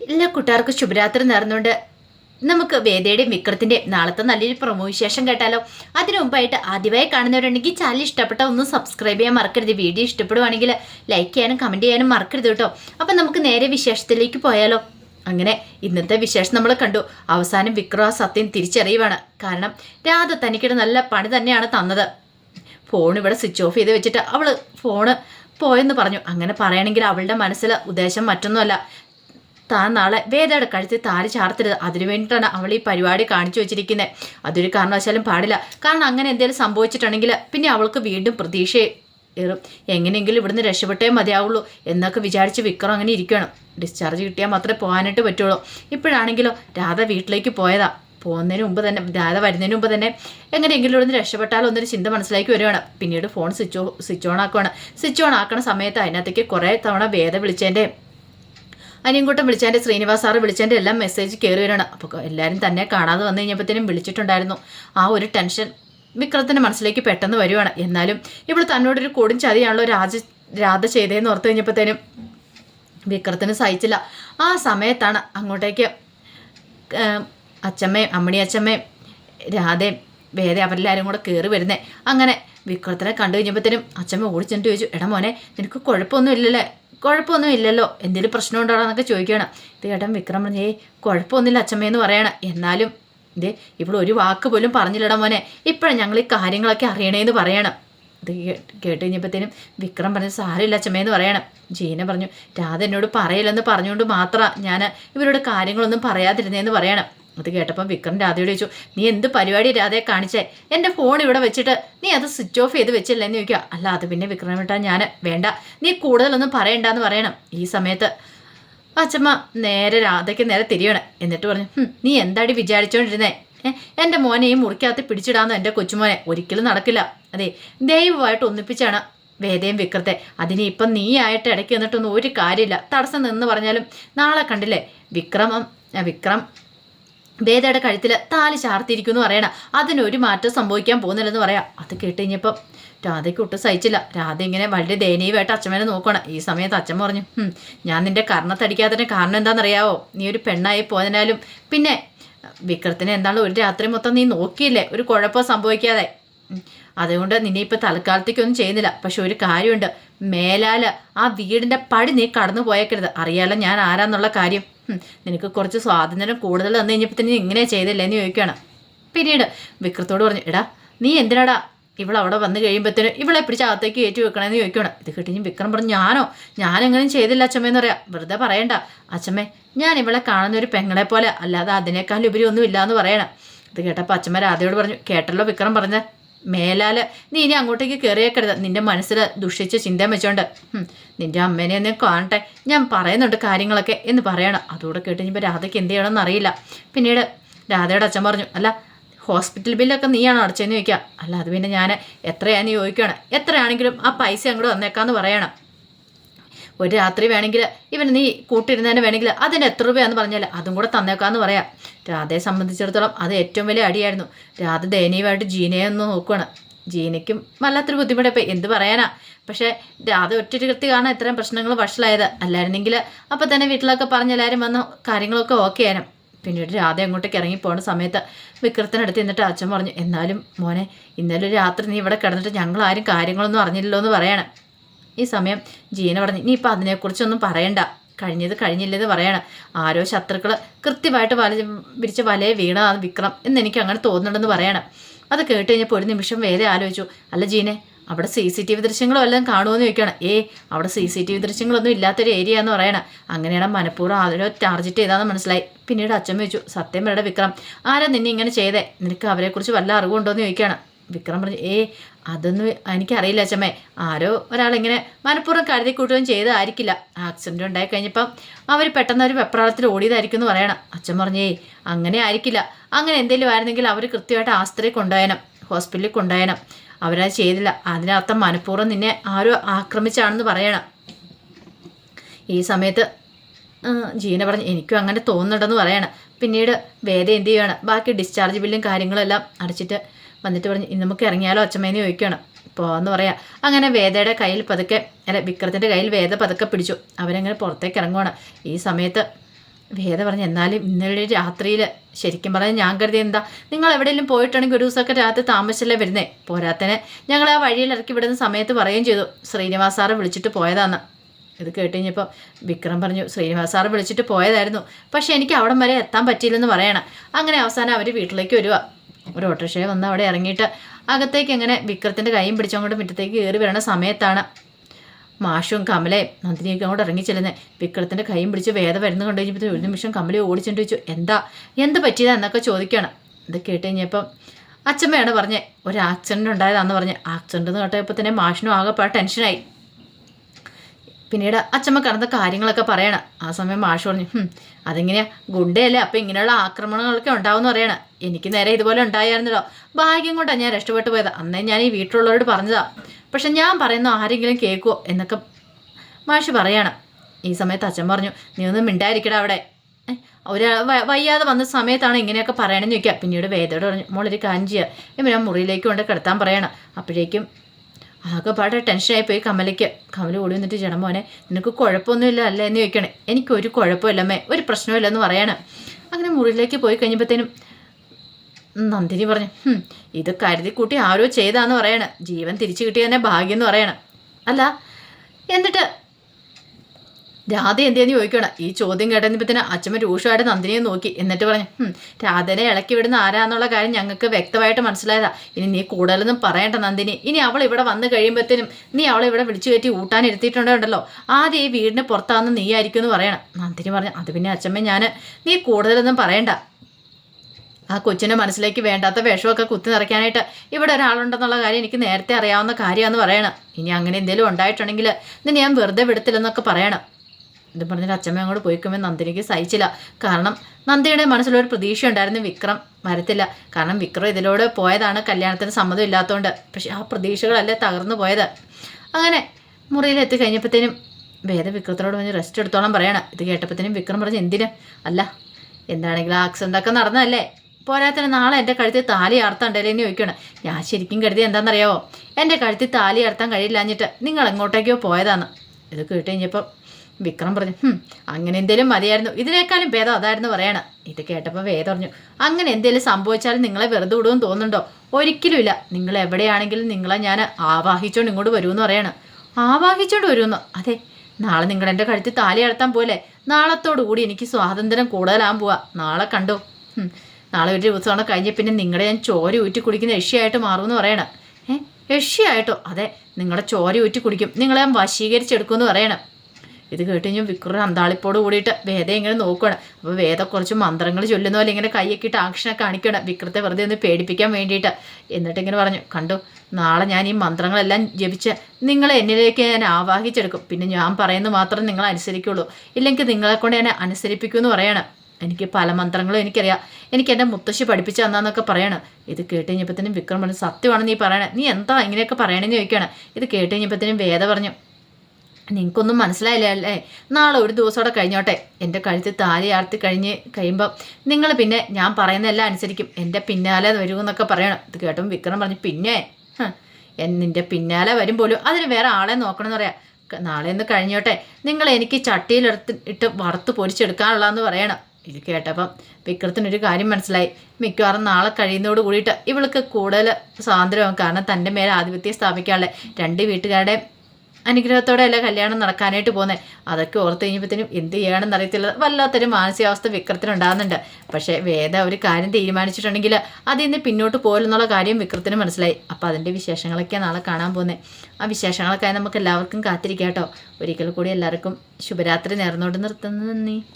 എല്ലാ കൂട്ടുകാർക്കും ശുഭരാത്രി നേർന്നുകൊണ്ട് നമുക്ക് വേദയുടെയും വിക്രത്തിന്റെയും നാളത്തെ നല്ലൊരു പ്രൊമോ വിശേഷം കേട്ടാലോ? അതിനു മുമ്പായിട്ട് ആദ്യമായി കാണുന്നവരുണ്ടെങ്കിൽ ചാനൽ ഇഷ്ടപ്പെട്ട ഒന്ന് സബ്സ്ക്രൈബ് ചെയ്യാൻ മറക്കരുത്. വീഡിയോ ഇഷ്ടപ്പെടുവാണെങ്കിൽ ലൈക്ക് ചെയ്യാനും കമന്റ് ചെയ്യാനും മറക്കരുത് കേട്ടോ. അപ്പം നമുക്ക് നേരെ വിശേഷത്തിലേക്ക് പോയാലോ? അങ്ങനെ ഇന്നത്തെ വിശേഷം നമ്മൾ കണ്ടു. അവസാനം വിക്രം സത്യം തിരിച്ചറിയുവാണ്. കാരണം രാധ തനിക്കിടെ നല്ല പണി തന്നെയാണ് തന്നത്. ഫോൺ ഇവിടെ സ്വിച്ച് ഓഫ് ചെയ്ത് വെച്ചിട്ട് അവൾ ഫോണ് പോയെന്ന് പറഞ്ഞു. അങ്ങനെ പറയണമെങ്കിൽ അവളുടെ മനസ്സിൽ ഉദ്ദേശം മറ്റൊന്നുമല്ല. താൻ നാളെ വേദയുടെ കഴുത്തിൽ താലി ചാർത്തരുത്. അതിനു വേണ്ടിയിട്ടാണ് അവൾ ഈ പരിപാടി കാണിച്ചു വെച്ചിരിക്കുന്നത് അതൊരു കാരണവശാലും പാടില്ല. കാരണം അങ്ങനെ എന്തെങ്കിലും സംഭവിച്ചിട്ടുണ്ടെങ്കിൽ പിന്നെ അവൾക്ക് വീണ്ടും പ്രതീക്ഷ ഏറും. എങ്ങനെയെങ്കിലും ഇവിടുന്ന് രക്ഷപ്പെട്ടേ മതിയാവുള്ളൂ എന്നൊക്കെ വിചാരിച്ച് വിക്രം അങ്ങനെ ഇരിക്കണം ഡിസ്ചാർജ് കിട്ടിയാൽ മാത്രമേ പോകാനായിട്ട് പറ്റുള്ളൂ. ഇപ്പോഴാണെങ്കിലോ രാധ വീട്ടിലേക്ക് പോയതാ. പോകുന്നതിന് മുമ്പ് തന്നെ രാധ വരുന്നതിന് മുമ്പ് തന്നെ എങ്ങനെയെങ്കിലും ഇവിടുന്ന് രക്ഷപ്പെട്ടാലോ എന്നൊരു ചിന്ത മനസ്സിലാക്കി വരികയാണ് പിന്നീട് ഫോൺ സ്വിച്ച് സ്വിച്ച് ഓൺ ആക്കുവാണ്. സ്വിച്ച് ഓൺ ആക്കണ സമയത്ത് അതിനകത്തേക്ക് കുറേ തവണ വേദ വിളിച്ചതിന്റെ അനിയൻകൂട്ടം വിളിച്ചതിന്റെ ശ്രീനിവാസ് സാറ് വിളിച്ചതിന്റെ എല്ലാം മെസ്സേജ് കയറി വരണം അപ്പോൾ എല്ലാവരും തന്നെ കാണാതെ വന്നു കഴിഞ്ഞപ്പോഴത്തേനും വിളിച്ചിട്ടുണ്ടായിരുന്നു. ആ ഒരു ടെൻഷൻ വിക്രത്തിന്റെ മനസ്സിലേക്ക് പെട്ടെന്ന് വരുവാണ്. എന്നാലും ഇവിടെ തന്നോടൊരു കൊടും ചതിയാണല്ലോ രാജ രാധ ചെയ്തതെന്ന് ഓർത്ത് കഴിഞ്ഞപ്പോഴത്തേനും വിക്രത്തിന് സഹിച്ചില്ല. ആ സമയത്താണ് അങ്ങോട്ടേക്ക് അച്ഛമ്മയും അമ്മണി അച്ഛമ്മയും രാധയും വേദ അവരെല്ലാവരും കൂടെ കയറി വരുന്നേ. അങ്ങനെ വിക്രത്തിനെ കണ്ടു കഴിഞ്ഞപ്പോഴത്തേനും അച്ഛമ്മ ഓടിച്ചെന്നിട്ട് ചോദിച്ചു എടാ മോനെ നിനക്ക് കുഴപ്പമൊന്നും ഇല്ലല്ലേ കുഴപ്പമൊന്നും ഇല്ലല്ലോ എന്തെങ്കിലും പ്രശ്നം ഉണ്ടോ എന്നൊക്കെ ചോദിക്കണം ഇത് കേട്ടൻ വിക്രം പറഞ്ഞു ഏയ് കുഴപ്പമൊന്നുമില്ല അച്ഛമ്മയെന്ന് പറയണം. എന്നാലും ഇത് ഇവിടെ ഒരു വാക്ക് പോലും പറഞ്ഞില്ലടാ മോനെ. ഇപ്പോഴും ഞങ്ങൾ ഈ കാര്യങ്ങളൊക്കെ അറിയണേന്ന് പറയണം. ഇത് കേട്ട് കഴിഞ്ഞപ്പോഴത്തേനും വിക്രം പറഞ്ഞു സാരമില്ല അച്ഛമ്മയെന്ന് പറയണം. ജീന പറഞ്ഞു രാധ എന്നോട് പറയില്ലെന്ന് പറഞ്ഞുകൊണ്ട് മാത്രമാണ് ഞാൻ ഇവരോട് കാര്യങ്ങളൊന്നും പറയാതിരുന്നേന്ന് പറയണം. അത് കേട്ടപ്പം വിക്രം രാധയോട് ചോദിച്ചു നീ എന്ത് പരിപാടി രാധയെ കാണിച്ചേ? എന്റെ ഫോൺ ഇവിടെ വെച്ചിട്ട് നീ അത് സ്വിച്ച് ഓഫ് ചെയ്ത് വെച്ചില്ലെന്ന് ചോദിക്കുക. അല്ല അത് പിന്നെ വിക്രം വിട്ടാ ഞാൻ വേണ്ട. നീ കൂടുതലൊന്നും പറയണ്ടെന്ന് പറയണം. ഈ സമയത്ത് അച്ഛമ്മ നേരെ രാധയ്ക്ക് നേരെ തിരിയണം. എന്നിട്ട് പറഞ്ഞു നീ എന്താടി വിചാരിച്ചോണ്ടിരുന്നേ? എന്റെ മോനെ ഈ മുറിക്കകത്ത് പിടിച്ചിടാന്ന് എന്റെ കൊച്ചുമോനെ. ഒരിക്കലും നടക്കില്ല. അതെ ദൈവമായിട്ട് ഒന്നിപ്പിച്ചാണ് വേദയും വിക്രത്തെ. അതിനെ ഇപ്പം നീ ആയിട്ട് ഇടയ്ക്ക് നിന്നിട്ടൊന്നും ഒരു കാര്യമില്ല. തടസ്സം നിന്ന് പറഞ്ഞാലും നാളെ കണ്ടില്ലേ? വിക്രമം വിക്രം വേദയുടെ കഴുത്തിൽ താലി ചാർത്തിയിരിക്കുന്നു പറയണം. അതിനൊരു മാറ്റം സംഭവിക്കാൻ പോകുന്നില്ലെന്ന് പറയാം. അത് കേട്ട് കഴിഞ്ഞപ്പം രാധയ്ക്ക് ഒട്ടും സഹിച്ചില്ല. രാധ ഇങ്ങനെ വളരെ ദയനീയമായിട്ട് അച്ഛമ്മേനെ നോക്കണം ഈ സമയത്ത് അച്ഛൻ പറഞ്ഞു "ഹും, ഞാൻ നിന്റെ കർണത്തടിക്കാത്തതിന് കാരണം എന്താണെന്നറിയാവോ? നീ ഒരു പെണ്ണായി പോയതിനാലും. പിന്നെ വിക്രത്തിനെ എന്താണ് ഒരു രാത്രി മൊത്തം നീ നോക്കിയില്ലേ? ഒരു കുഴപ്പം സംഭവിക്കാതെ. അതുകൊണ്ട് നിന്നെ ഇപ്പം തൽക്കാലത്തേക്കൊന്നും ചെയ്യുന്നില്ല. പക്ഷെ ഒരു കാര്യമുണ്ട്. മേലാൽ ആ വീടിന്റെ പടി നീ കടന്നു പോയേക്കരുത് അറിയാലോ ഞാൻ ആരാന്നുള്ള കാര്യം. നിനക്ക് കുറച്ച് സ്വാതന്ത്ര്യം കൂടുതൽ തന്നു കഴിഞ്ഞപ്പോൾ തന്നെ ഇങ്ങനെ ചെയ്തില്ലേ എന്ന് ചോദിക്കുകയാണ്. പിന്നീട് വിക്രത്തോട് പറഞ്ഞു എടാ നീ എന്തിനാടാ ഇവളവിടെ വന്നു കഴിയുമ്പോഴത്തേനും ഇവളെ പിടിച്ച് അകത്തേക്ക് കയറ്റി വെക്കണമെന്ന് ചോദിക്കണം ഇത് കിട്ടിയും വിക്രം പറഞ്ഞു ഞാനോ? ഞാനെങ്ങനെയും ചെയ്തില്ല അച്ഛമ്മയെന്ന് പറയാം. വെറുതെ പറയണ്ട. അച്ഛമ്മേ ഞാൻ ഇവളെ കാണുന്ന ഒരു പെങ്ങളെ പോലെ അല്ലാതെ അതിനേക്കാൾ ഉപരി ഒന്നും ഇല്ല എന്ന് പറയണം. ഇത് കേട്ടപ്പോൾ അച്ഛമ്മ രാധയോട് പറഞ്ഞു കേട്ടല്ലോ വിക്രം പറഞ്ഞ മേലാൽ നീ ഇനി അങ്ങോട്ടേക്ക് കയറിയേക്കരുത് നിന്റെ മനസ്സിൽ ദുഷിച്ച് ചിന്ത വെച്ചോണ്ട്. നിന്റെ അമ്മേനെ ഒന്നും കാണട്ടെ. ഞാൻ പറയുന്നുണ്ട് കാര്യങ്ങളൊക്കെ എന്ന് പറയണം. അതുകൂടെ കേട്ട് ഇനിയിപ്പോൾ രാധയ്ക്ക് എന്ത് ചെയ്യണമെന്ന് അറിയില്ല. പിന്നീട് രാധയുടെ അച്ഛൻ പറഞ്ഞു അല്ല ഹോസ്പിറ്റൽ ബില്ലൊക്കെ നീയാണോ അടച്ചതെന്ന് ചോദിക്കുക അല്ല അത് പിന്നെ ഞാൻ എത്രയാണെന്ന് ചോദിക്കുകയാണ് എത്രയാണെങ്കിലും ആ പൈസ അങ്ങോട്ട് തന്നേക്കാന്ന് പറയണം. ഒരു രാത്രി വേണമെങ്കിൽ ഇവന് നീ കൂട്ടിരുന്നതിന് വേണമെങ്കിൽ അതിന് എത്ര രൂപയാന്ന് പറഞ്ഞാൽ അതും കൂടെ തന്നേക്കാന്ന് പറയാം. രാധയെ സംബന്ധിച്ചിടത്തോളം അത് ഏറ്റവും വലിയ അടിയായിരുന്നു. രാധ ദയനീയമായിട്ട് ജീനയെ ഒന്ന് നോക്കുകയാണ് ജീനയ്ക്കും വല്ലാത്തൊരു ബുദ്ധിമുട്ടിപ്പോൾ എന്ത് പറയാനാ? പക്ഷേ രാധ ഒറ്റയ്ക്ക് കാണാൻ ഇത്രയും പ്രശ്നങ്ങൾ വഷളായത് അല്ലായിരുന്നെങ്കിൽ അപ്പം തന്നെ വീട്ടിലൊക്കെ പറഞ്ഞ് എല്ലാവരും വന്ന് കാര്യങ്ങളൊക്കെ ഓക്കെ ആയിരം പിന്നീട് രാധ അങ്ങോട്ടേക്ക് ഇറങ്ങി പോകുന്ന സമയത്ത് വിക്രത്തിനടുത്ത് എന്നിട്ട് അച്ഛൻ പറഞ്ഞു എന്നാലും മോനെ ഇന്നലെ രാത്രി നീ ഇവിടെ കിടന്നിട്ട് ഞങ്ങൾ ആരും കാര്യങ്ങളൊന്നും അറിഞ്ഞില്ലല്ലോ എന്ന് പറയണം. ഈ സമയം ജീന പറഞ്ഞു നീ ഇപ്പം അതിനെക്കുറിച്ചൊന്നും പറയണ്ട. കഴിഞ്ഞത് കഴിഞ്ഞില്ലെന്ന് പറയണം. ആരോ ശത്രുക്കൾ കൃത്യമായിട്ട് വല വിരിച്ച വലയെ വീണതാണ് വിക്രം എന്ന് എനിക്ക് അങ്ങനെ തോന്നുന്നുണ്ടെന്ന് പറയണം. അത് കേട്ട് കഴിഞ്ഞപ്പോൾ ഒരു നിമിഷം വേറെ ആലോചിച്ചു. അല്ല ജീനെ അവിടെ സി സി ടി വി ദൃശ്യങ്ങളും എല്ലാം കാണുമെന്ന് ചോദിക്കണം ഏ അവിടെ സി സി ടി വി ദൃശ്യങ്ങളൊന്നും ഇല്ലാത്തൊരു ഏരിയ എന്ന് പറയണം. അങ്ങനെയാണ് മനഃപൂർവം ആരോ ടാർജറ്റ് ചെയ്താന്ന് മനസ്സിലായി. പിന്നീട് അച്ഛൻ ചോദിച്ചു സത്യം വരുടെ വിക്രം ആരാ നിന്നെ ഇങ്ങനെ ചെയ്തേ? നിനക്ക് അവരെക്കുറിച്ച് വല്ല അറിവുണ്ടോ എന്ന് ചോദിക്കുകയാണ്. വിക്രം പറഞ്ഞു ഏ അതൊന്നും എനിക്കറിയില്ല അച്ഛമ്മേ. ആരോ ഒരാളിങ്ങനെ മനഃപൂർവം കരുതി കൂട്ടുകയും ചെയ്തതായിരിക്കില്ല. ആക്സിഡന്റ് ഉണ്ടായി കഴിഞ്ഞപ്പം അവർ പെട്ടെന്ന് ഒരു വെപ്രാളത്തിൽ ഓടിയതായിരിക്കും എന്ന് പറയണം. അച്ഛൻ പറഞ്ഞേ അങ്ങനെ ആയിരിക്കില്ല. അങ്ങനെ എന്തെങ്കിലും ആയിരുന്നെങ്കിൽ അവർ കൃത്യമായിട്ട് ആസ്ത്രീ കൊണ്ടുപോയണം ഹോസ്പിറ്റലിൽ കൊണ്ടുപോയണം അവരത് ചെയ്തില്ല. അതിനർത്ഥം മനഃപൂർവം നിന്നെ ആരോ ആക്രമിച്ചാണെന്ന് പറയണം. ഈ സമയത്ത് ജീന പറഞ്ഞു എനിക്കും അങ്ങനെ തോന്നുന്നുണ്ടെന്ന് പറയണം. പിന്നീട് വേദ എന്ത് ചെയ്യുകയാണ് ബാക്കി ഡിസ്ചാർജ് ബില്ലും കാര്യങ്ങളെല്ലാം അടച്ചിട്ട് വന്നിട്ട് പറഞ്ഞു "ഇനി നമുക്ക് ഇറങ്ങിയാലോ? അച്ഛമ്മേനെ ചോദിക്കണം. പോവാന്ന് പറയാം. അങ്ങനെ വേദയുടെ കയ്യിൽ പതുക്കെ അല്ല വിക്രത്തിന്റെ കയ്യിൽ വേദ പതുക്കെ പിടിച്ചു. അവരങ്ങനെ പുറത്തേക്ക് ഇറങ്ങുവാണ്. ഈ സമയത്ത് വേദ പറഞ്ഞു എന്നാലും ഇന്നലെ രാത്രിയിൽ ശരിക്കും പറഞ്ഞാൽ ഞാൻ കരുതി എന്താ? നിങ്ങൾ എവിടെയെങ്കിലും പോയിട്ടുണ്ടെങ്കിൽ ഒരു ദിവസമൊക്കെ രാത്രി താമസിച്ചല്ലേ വരുന്നേ? പോരാത്തനെ ഞങ്ങൾ ആ വഴിയിൽ ഇറക്കി വിടുന്ന സമയത്ത് പറയുകയും ചെയ്തു ശ്രീനിവാസ് സാറ് വിളിച്ചിട്ട് പോയതാന്ന്. ഇത് കേട്ട് കഴിഞ്ഞപ്പോൾ വിക്രം പറഞ്ഞു ശ്രീനിവാസ് സാറ് വിളിച്ചിട്ട് പോയതായിരുന്നു. പക്ഷേ എനിക്ക് അവിടം വരെ എത്താൻ പറ്റിയില്ലെന്ന് പറയണം. അങ്ങനെ അവസാനം അവർ വീട്ടിലേക്ക് വരിക ഒരു ഓട്ടോറിക്ഷയെ വന്ന് അവിടെ ഇറങ്ങിയിട്ട് അകത്തേക്ക് എങ്ങനെ വിക്രത്തിന്റെ കൈയും പിടിച്ചങ്ങോട്ട് മുറ്റത്തേക്ക് കയറി വരണ സമയത്താണ് മാഷും കമലയും നന്ദിനിയൊക്കെ അങ്ങോട്ട് ഇറങ്ങി ചെല്ലുന്നത് വിക്രത്തിന്റെ കൈയും പിടിച്ച് വേദ വരുന്ന കണ്ടു കഴിഞ്ഞപ്പോൾ ഒരു നിമിഷം കമലയെ ഓടിച്ചിട്ട് ചോദിച്ചു എന്താ? എന്ത് പറ്റിയതാ? എന്നൊക്കെ ചോദിക്കണം ഇത് കേട്ട് കഴിഞ്ഞപ്പം അച്ഛമ്മയാണ് പറഞ്ഞത് ഒരു ആക്സിഡന്റ് ഉണ്ടായതാണെന്ന് പറഞ്ഞ് ആക്സിഡന്റ് എന്ന് കേട്ടപ്പോൾ തന്നെ മാഷിനും ആകെപ്പാട് ടെൻഷനായി പിന്നീട് അച്ഛമ്മ കടന്ന കാര്യങ്ങളൊക്കെ പറയണം. ആ സമയം മാഷ് പറഞ്ഞു "ഹും, അതെങ്ങനെയാ? ഗുണ്ടയല്ലേ അപ്പം ഇങ്ങനെയുള്ള ആക്രമണങ്ങളൊക്കെ ഉണ്ടാവുമെന്ന് പറയണം. എനിക്ക് നേരെ ഇതുപോലെ ഉണ്ടായിരുന്നല്ലോ ഭാഗ്യം കൊണ്ടാണ് ഞാൻ രക്ഷപ്പെട്ടു പോയത്. അന്നേ ഞാൻ ഈ വീട്ടിലുള്ളവരോട് പറഞ്ഞതാ. പക്ഷെ ഞാൻ പറയുന്ന ആരെങ്കിലും കേൾക്കുമോ എന്നൊക്കെ മാഷ് പറയണം. ഈ സമയത്ത് അച്ഛൻ പറഞ്ഞു നീ ഒന്ന് മിണ്ടായിരിക്കടാ അവിടെ. ഒരു വയ്യാതെ വന്ന സമയത്താണ് ഇങ്ങനെയൊക്കെ പറയണമെന്ന് ചോദിക്കുക പിന്നീട് വേദയോട് പറഞ്ഞു മോളൊരു കാഞ്ചിയാണ് ഞാൻ മുറിയിലേക്ക് കൊണ്ട് കിടത്താൻ പറയണം. അപ്പോഴേക്കും ആകെപ്പാടെ ടെൻഷനായി പോയി കമലയ്ക്ക്. കമല ഓടി വന്നിട്ട് ജനമോനെ മോനെ നിനക്ക് കുഴപ്പമൊന്നുമില്ല അല്ലേ? എന്ന് ചോദിക്കണേ. എനിക്കൊരു കുഴപ്പമില്ലമ്മേ ഒരു പ്രശ്നമില്ലെന്ന് പറയാണ്. അങ്ങനെ മുറിയിലേക്ക് പോയി കഴിഞ്ഞപ്പോഴത്തേനും നന്ദിനി പറഞ്ഞു ഇത് കരുതി കൂട്ടി ആരോ ചെയ്താന്ന് പറയണം. ജീവൻ തിരിച്ചു കിട്ടിയ തന്നെ ഭാഗ്യം എന്ന് പറയണം. അല്ല എന്നിട്ട് രാധ എന്തിയെന്ന് ചോദിക്കണം ഈ ചോദ്യം കേട്ടതിന് അച്ഛമ്മ രൂക്ഷമായിട്ട് നന്ദിനിയെ നോക്കി. എന്നിട്ട് പറഞ്ഞു രാധനെ ഇളക്കി വിടുന്ന ആരാന്നുള്ള കാര്യം ഞങ്ങൾക്ക് വ്യക്തമായിട്ട് മനസ്സിലായതാ. ഇനി നീ കൂടുതലൊന്നും പറയണ്ട നന്ദിനി. ഇനി അവൾ ഇവിടെ വന്നു കഴിയുമ്പോഴത്തേനും നീ അവളെ ഇവിടെ വിളിച്ചു കയറ്റി ഊട്ടാൻ ഇരുത്തിയിട്ടുണ്ടല്ലോ ആദ്യം ഈ വീടിന് പുറത്താന്ന് നീ ആയിരിക്കും എന്ന് പറയണം. നന്ദിനി പറഞ്ഞു അത് പിന്നെ അച്ഛമ്മ ഞാൻ നീ കൂടുതലൊന്നും പറയണ്ട. ആ കൊച്ചിന്റെ മനസ്സിലേക്ക് വേണ്ടാത്ത വിഷമൊക്കെ കുത്തി നിറയ്ക്കാനായിട്ട് ഇവിടെ ഒരാളുണ്ടെന്നുള്ള കാര്യം എനിക്ക് നേരത്തെ അറിയാവുന്ന കാര്യമാണെന്ന് പറയണം. ഇനി അങ്ങനെ എന്തെങ്കിലും ഉണ്ടായിട്ടുണ്ടെങ്കിൽ നിന്നെ ഞാൻ വെറുതെ വിടത്തില്ലെന്നൊക്കെ പറയണം. ഇത് പറഞ്ഞിട്ട് അച്ഛമ്മ അങ്ങോട്ട് പോയിക്കുമ്പോൾ നന്ദിനിക്ക് സഹിച്ചില്ല. കാരണം നന്ദിയുടെ മനസ്സിലൊരു പ്രതീക്ഷ ഉണ്ടായിരുന്നു വിക്രം വരത്തില്ല. കാരണം വിക്രം ഇതിലൂടെ പോയതാണ് കല്യാണത്തിന് സമ്മതം ഇല്ലാത്തതുകൊണ്ട് പക്ഷെ ആ പ്രതീക്ഷകളല്ലേ തകർന്നു പോയത്. അങ്ങനെ മുറിയിലെത്തി കഴിഞ്ഞപ്പോഴത്തേനും വേദ വിക്രത്തിനോട് പറഞ്ഞ് റെസ്റ്റ് എടുത്തോളം പറയണം. ഇത് കേട്ടപ്പോഴത്തേനും വിക്രം പറഞ്ഞ് എന്തിന്? അല്ല എന്താണെങ്കിലും ആക്സിഡന്റ് ഒക്കെ നടന്നതല്ലേ. പോരാത്തിന് നാളെ എന്റെ കഴുത്തിൽ താലി ആർത്തണ്ടല്ലേ എന്ന് ചോദിക്കണം ഞാൻ ശരിക്കും കരുതി എന്താണെന്നറിയാവോ? എന്റെ കഴുത്തിൽ താലി ആർത്താൻ കഴിയില്ലാഞ്ഞിട്ട് നിങ്ങൾ എങ്ങോട്ടേക്കോ പോയതാണ് ഇത് കേട്ട് കഴിഞ്ഞപ്പോൾ വിക്രം പറഞ്ഞു "ഹും, അങ്ങനെ എന്തേലും മതിയായിരുന്നു. ഇതിനേക്കാളും ഭേദം അതായിരുന്നു പറയണം. ഇത് കേട്ടപ്പോൾ വേദം പറഞ്ഞു അങ്ങനെ എന്തേലും സംഭവിച്ചാലും നിങ്ങളെ വെറുതെ വിടുമെന്ന് തോന്നുന്നുണ്ടോ? ഒരിക്കലും ഇല്ല. നിങ്ങൾ എവിടെയാണെങ്കിലും നിങ്ങളെ ഞാൻ ആവാഹിച്ചോണ്ട് ഇങ്ങോട്ട് വരുമെന്ന് പറയണം. ആവാഹിച്ചോണ്ട് വരുമെന്ന്? അതെ. നാളെ നിങ്ങൾ എന്റെ കഴുത്തിൽ താലി അടത്താൻ പോലെ. നാളത്തോടു കൂടി എനിക്ക് സ്വാതന്ത്ര്യം കൂടുതലാകാൻ പോവാ. നാളെ കണ്ടോ? നാളെ ഒരു ദിവസമാണ് കഴിഞ്ഞ പിന്നെ നിങ്ങളുടെ ഞാൻ ചോര ഊറ്റി കുടിക്കുന്ന യക്ഷിയായിട്ട് മാറുമെന്ന് പറയണം. ഏഹ് യക്ഷിയായിട്ടോ അതെ നിങ്ങളുടെ ചോര ഊറ്റി കുടിക്കും. നിങ്ങളെ ഞാൻ വശീകരിച്ചെടുക്കുമെന്ന് പറയണം. ഇത് കേട്ട് കഴിഞ്ഞാൽ വിക്രം അന്താളിപ്പോട് കൂടിയിട്ട് വേദ ഇങ്ങനെ നോക്കുകയാണ് അപ്പോൾ വേദ കുറച്ച് മന്ത്രങ്ങൾ ചൊല്ലുന്ന പോലെ ഇങ്ങനെ കൈയൊക്കെ ഇട്ട് ആക്ഷനെ കാണിക്കണം വിക്രത്തെ വെറുതെ ഒന്ന് പേടിപ്പിക്കാൻ വേണ്ടിയിട്ട്. എന്നിട്ട് ഇങ്ങനെ പറഞ്ഞു കണ്ടു നാളെ ഞാൻ ഈ മന്ത്രങ്ങളെല്ലാം ജപിച്ച് നിങ്ങളെ എന്നിലേക്ക് ഞാൻ ആവാഹിച്ചെടുക്കും. പിന്നെ ഞാൻ പറയുന്നത് മാത്രം നിങ്ങൾ അനുസരിക്കുള്ളൂ. ഇല്ലെങ്കിൽ നിങ്ങളെ കൊണ്ട് ഞാൻ അനുസരിപ്പിക്കുമെന്ന് പറയണം. എനിക്ക് പല മന്ത്രങ്ങളും എനിക്കറിയാം. എനിക്ക് എന്റെ മുത്തശ്ശി പഠിപ്പിച്ചു തന്നാന്നൊക്കെ പറയണം. ഇത് കേട്ട് കഴിഞ്ഞപ്പോഴത്തേനും വിക്രം പറഞ്ഞു സത്യമാണ് നീ പറയണേ. നീ എന്താ ഇങ്ങനെയൊക്കെ പറയണമെന്ന് ചോദിക്കണം ഇത് കേട്ട് കഴിഞ്ഞപ്പോഴത്തേനും വേദ പറഞ്ഞു നിങ്ങൾക്കൊന്നും മനസ്സിലായില്ല അല്ലേ? നാളെ ഒരു ദിവസം കൂടെ കഴിഞ്ഞോട്ടെ. എന്റെ കഴുത്തിൽ താലി ആർത്തി കഴിഞ്ഞ് കഴിയുമ്പോൾ നിങ്ങൾ പിന്നെ ഞാൻ പറയുന്നതെല്ലാം അനുസരിക്കും. എന്റെ പിന്നാലെ വരുമെന്നൊക്കെ പറയണം. ഇത് കേട്ടപ്പോൾ വിക്രം പറഞ്ഞു പിന്നെ? എന്നിന്റെ നിന്റെ പിന്നാലെ വരും അതിന് വേറെ ആളെ നോക്കണമെന്ന് പറയാം. നാളെ ഒന്ന് കഴിഞ്ഞോട്ടെ. നിങ്ങൾ എനിക്ക് ചട്ടിയിലെടുത്ത് ഇട്ട് വറുത്ത് പൊരിച്ചെടുക്കാനുള്ളതെന്ന് പറയണം. ഇത് കേട്ടപ്പം വിക്രത്തിനൊരു കാര്യം മനസ്സിലായി. മിക്കവാറും നാളെ കഴിയുന്നതോട് കൂടിയിട്ട് ഇവൾക്ക് കൂടുതൽ സ്വാതന്ത്ര്യമാകും കാരണം തന്റെ മേലെ ആധിപത്യം സ്ഥാപിക്കാനുള്ള രണ്ട് വീട്ടുകാരുടെ അനുഗ്രഹത്തോടെ അല്ല കല്യാണം നടക്കാനായിട്ട് പോകുന്നത് അതൊക്കെ ഓർത്ത് കഴിഞ്ഞപ്പോഴത്തേനും എന്ത് ചെയ്യണമെന്ന് അറിയത്തില്ല. വല്ലാത്തൊരു മാനസികാവസ്ഥ വിക്രത്തിനുണ്ടാകുന്നുണ്ട് പക്ഷേ വേദ ഒരു കാര്യം തീരുമാനിച്ചിട്ടുണ്ടെങ്കിൽ അതിൽ നിന്ന് പിന്നോട്ട് പോലെന്നുള്ള കാര്യം വിക്രത്തിന് മനസ്സിലായി. അപ്പോൾ അതിന്റെ വിശേഷങ്ങളൊക്കെ നാളെ കാണാൻ പോകുന്നത് ആ വിശേഷങ്ങളൊക്കെ നമുക്ക് എല്ലാവർക്കും കാത്തിരിക്കാം കേട്ടോ. ഒരിക്കൽ കൂടി എല്ലാവർക്കും ശുഭരാത്രി നേർന്നോട് നിർത്തുന്നു. നന്ദി.